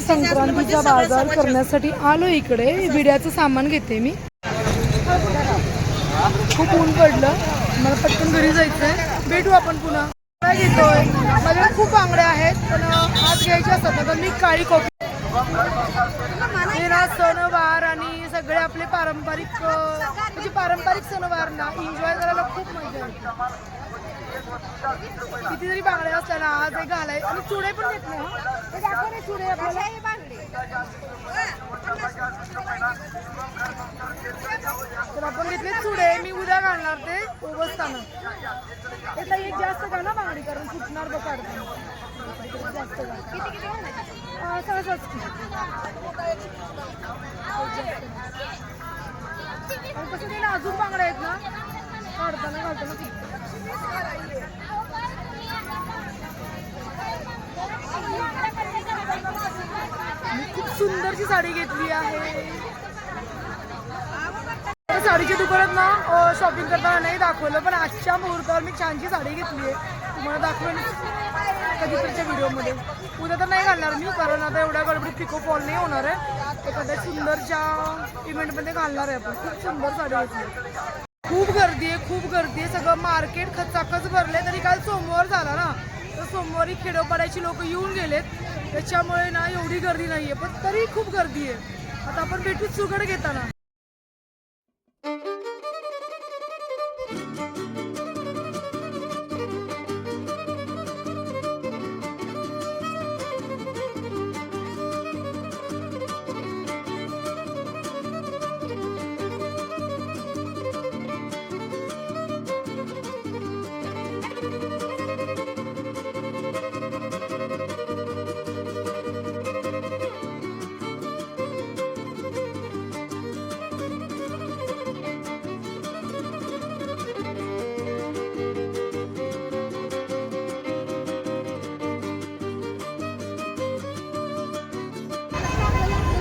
संक्रांतीचा बाजार करण्यासाठी आलो इकडे. विड्याचं सामान घेते मी. खूप ऊन पडलं. मला पटकन घरी जायचंय. भेटू आपण पुन्हा. काय घेतोय? माझ्याकडे खूप बांगड्या आहेत पण आज घ्यायच्या असतात. ना तर मी काळी कॉपी हे ना सणवार आणि सगळे आपले पारंपरिक म्हणजे पारंपरिक सणवार ना एन्जॉय करायला खूप मजा येते. किती जरी बांगड्या असल्या ना आज एक घालाय आणि चुडे पण हा? हे दाखव रे चुडे आपल्याला. तर आपण घेतले चुडे मी उद्या घालणार ते हे ताई एक जास्त घाला बांगडी कारण सुटणार बघ काढताना जास्त घाल. अं, सहजच की. आणि कसं ते नाजूक बांगड्या आहेत ना? काढताना घालताना खूप सुंदरची साडी घेतली आहे. साडीच्या दुकानात ना शॉपिंग करताना नाही दाखवलं पण आजच्या मुहूर्तावर मी छानशी साडी घेतली आहे. तुम्हाला दाखवेन कधीतरीच्या व्हिडिओमध्ये. उद्या तर नाही घालणार मी कारण आता एवढ्या गडबडीत पिको फॉल नाही होणार आहे. एखाद्या सुंदरच्या इव्हेंटमध्ये घालणार आहे आपण. खूप सुंदर साडी घेतली खूप गर्दी आहे खूप गर्दी आहे. सगळं मार्केट खचाखच भरले तरी काल सोमवार झाला ना. तर सोमवारी खेडोपाड्याची लोक येऊन गेलेत. त्याच्यामुळे ना एवढी गर्दी नाही आहे पण तरी खूप गर्दी आहे. आता आपण भेटूच सुगड घेताना.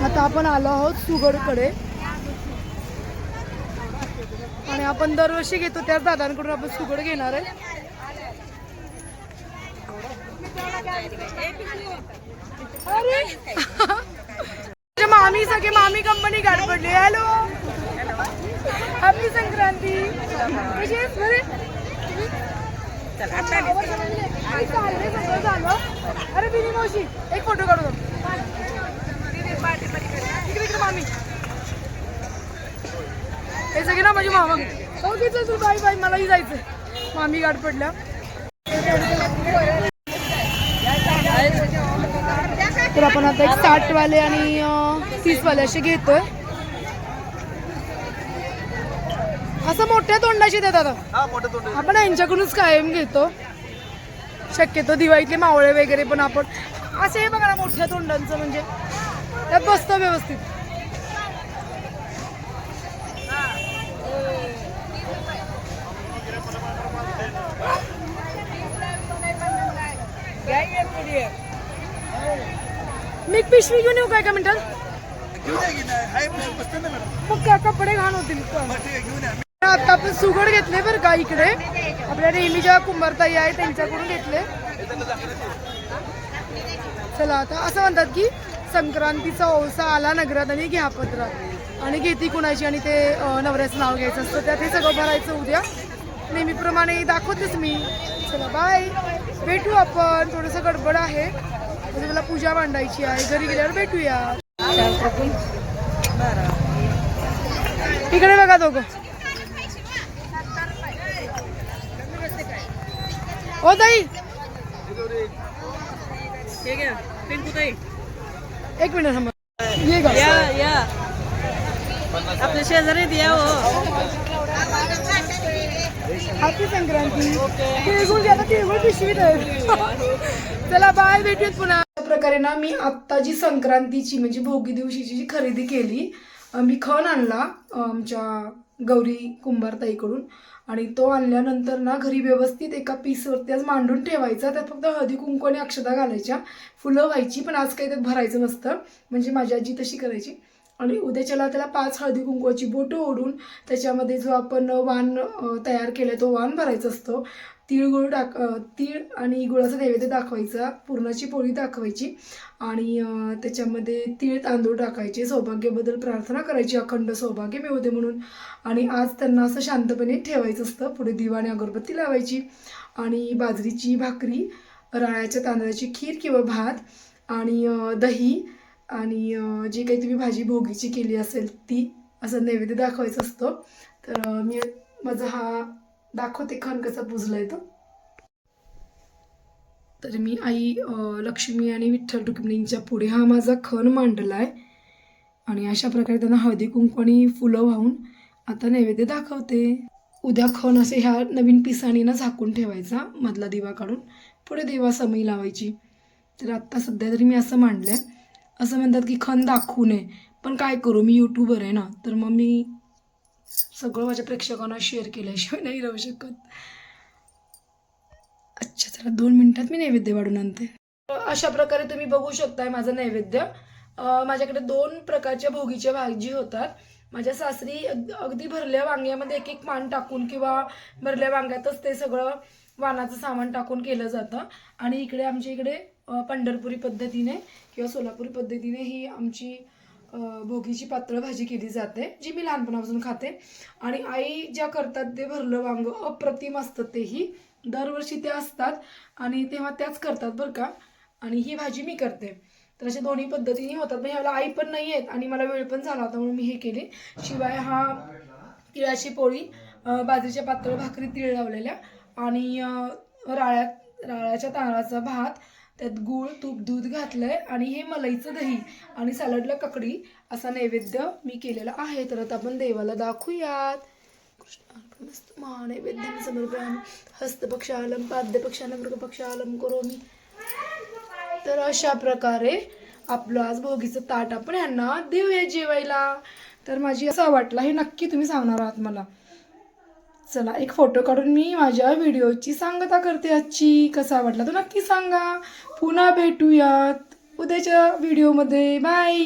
आता आपण आलो आहोत सुगडकडे. आणि आपण दरवर्षी घेतो त्याच दादांकडून आपण सुगड घेणार आहे. अरे! मामी सगळे मामी कंपनी गाड पडली. Hello happy Sankranti. कशी आहेस बरे? झालं. अरे बिनी मावशी एक फोटो काढू दे. इकडे इकडे मामी हे सगळे ना माझी मामा ओके चल तू बाय बाय मलाही जायचं मामी गाठ पडल्या. तर आपण आता एक साठ वाले आणि तीस वाले असे घेतोय. असं मोठ्या तोंडाचे देतात आपण यांच्याकडूनच कायम घेतो. शक्यतो दिवाळीतले मावळे वगैरे पण आपण असे हे बघा ना मोठ्या तोंडांचं म्हणजे त्यात बसतं व्यवस्थित. मी पिशवी घेऊन येऊ काय का मिनिटात मग का कपडे घाण होतील आता आपण सुगड घेतले बरं का इकडे. आपल्या नेहमीच्या कुंभारताई आहे त्यांच्याकडून घेतले. चला आता असं म्हणतात की संक्रांतीचा ओसा आला नगरात आणि घ्या पत्रात आणि घेती कुणाची आणि ते नवऱ्याचं नाव घ्यायचं असतं त्यात हे सगळं भरायचं उद्या. नेहमीप्रमाणे दाखवतेच मी. चला बाय भेटू आपण. थोडंसं गडबड आहे. म्हणजे मला पूजा मांडायची आहे. घरी गेल्यावर भेटूया. इकडे बघा दोघं. हो ताई. एक मिनिट थांबा. ये या या. आपल्या शेजारीत या हॅपी हो. संक्रांती. तिळगुळ घ्या तिळगुळ पिशवीत चला बाय भेटूयात पुन्हा. अशा प्रकारे ना मी आत्ता जी संक्रांतीची म्हणजे भोगी दिवशीची जी खरेदी केली मी खण आणला आमच्या गौरी कुंभारताईकडून. आणि तो आणल्यानंतर ना घरी व्यवस्थित एका पीसवरती आज मांडून ठेवायचा. त्यात फक्त हळदी कुंकू आणि अक्षता घालायच्या. फुलं व्हायची पण आज काही त्यात भरायचं नसतं. म्हणजे माझी आजी तशी करायची. आणि उद्याच्याला त्याला पाच हळदी कुंकवाची बोटं ओढून त्याच्यामध्ये जो आपण वाण तयार केलं तो वाण भरायचा असतो. तिळगुळ टाक तीळ आणि गुळाचा नैवेद्य दाखवायचा पुरणाची पोळी दाखवायची आणि त्याच्यामध्ये तीळ तांदूळ टाकायचे सौभाग्याबद्दल प्रार्थना करायची अखंड सौभाग्य मिळू दे म्हणून. आणि आज त्यांना असं शांतपणे ठेवायचं असतं पुढे दिवा अगरबत्ती लावायची आणि बाजरीची भाकरी राळ्याच्या तांदळाची खीर किंवा भात आणि दही आणि जी काही तुम्ही भाजी भोगीची केली असेल ती असं नैवेद्य दाखवायचं असतं. तर मी माझा हा दाखवते खण कसा पुजला येतो तर मी आई लक्ष्मी आणि विठ्ठल रुक्मिणींच्या पुढे हा माझा खण मांडला आहे आणि अशा प्रकारे त्यांना हळदी कुंकू आणि फुलं वाहून आता नैवेद्य दाखवते. उद्या खण असे ह्या नवीन पिसाणीनं झाकून ठेवायचा मधला दिवा काढून. पुढे देवा समई लावायची. तर आत्ता सध्या तरी मी असं मांडलं आहे असं म्हणतात की खण दाखवू नये. पण काय करू मी यूट्यूबर आहे ना तर मग मी सगळं माझ्या प्रेक्षकांना शेअर केल्याशिवाय नाही राहू शकत. अच्छा चला दोन मिनटात मी नैवेद्य वाढून आणते. अशा प्रकारे तुम्ही बघू शकताय माझं नैवेद्य. माझ्याकडे दोन प्रकारच्या भोगीच्या भाजी होतात. माझ्या सासरी अग- अगदी भरल्या वांग्यामध्ये एक एक पान टाकून किंवा भरल्या वांग्यातच ते सगळं वाणाचं सामान टाकून केलं जातं. आणि इकडे आमच्या इकडे पंढरपुरी पद्धतीने किंवा सोलापुरी पद्धतीने ही आमची भोगीची पातळ भाजी केली जाते जी मी लहानपणापासून खाते. आणि आई ज्या करतात ते भरलं वांग अप्रतिम असतं तेही दरवर्षी ते असतात आणि तेव्हा त्याच करतात बरं का. आणि ही भाजी मी करते. तर अशा दोन्ही पद्धतीने होतात. पण ह्याला आई पण नाही आहेत आणि मला वेळ पण झाला होता म्हणून मी हे केले. शिवाय हा तिळाची पोळी बाजरीच्या पातळ भाकरी तीळ लावलेल्या आणि राळ्यात राळ्याच्या तांदळाचा भात त्यात गूळ तूप दूध घातलंय आणि हे मलईचं दही आणि सॅलडला ककडी असा नैवेद्य मी केलेला आहे. तर आता आपण देवाला दाखवूयात. कृष्णार्पणमस्तु महानैवेद्यं समर्पयामि. हस्तपक्षालं पाद्यपक्षानं करो मी तर अशा प्रकारे आपलं आज भोगीचं ताट आपण यांना देऊया जेवायला. तर माझी असं वाटला हे नक्की तुम्ही सांगणार आहात मला. चला एक फोटो काढून मी माझ्या व्हिडिओची सांगता करते आजची. कसा वाटला तो नक्की सांगा. पुन्हा भेटूयात उद्याच्या व्हिडिओमध्ये बाय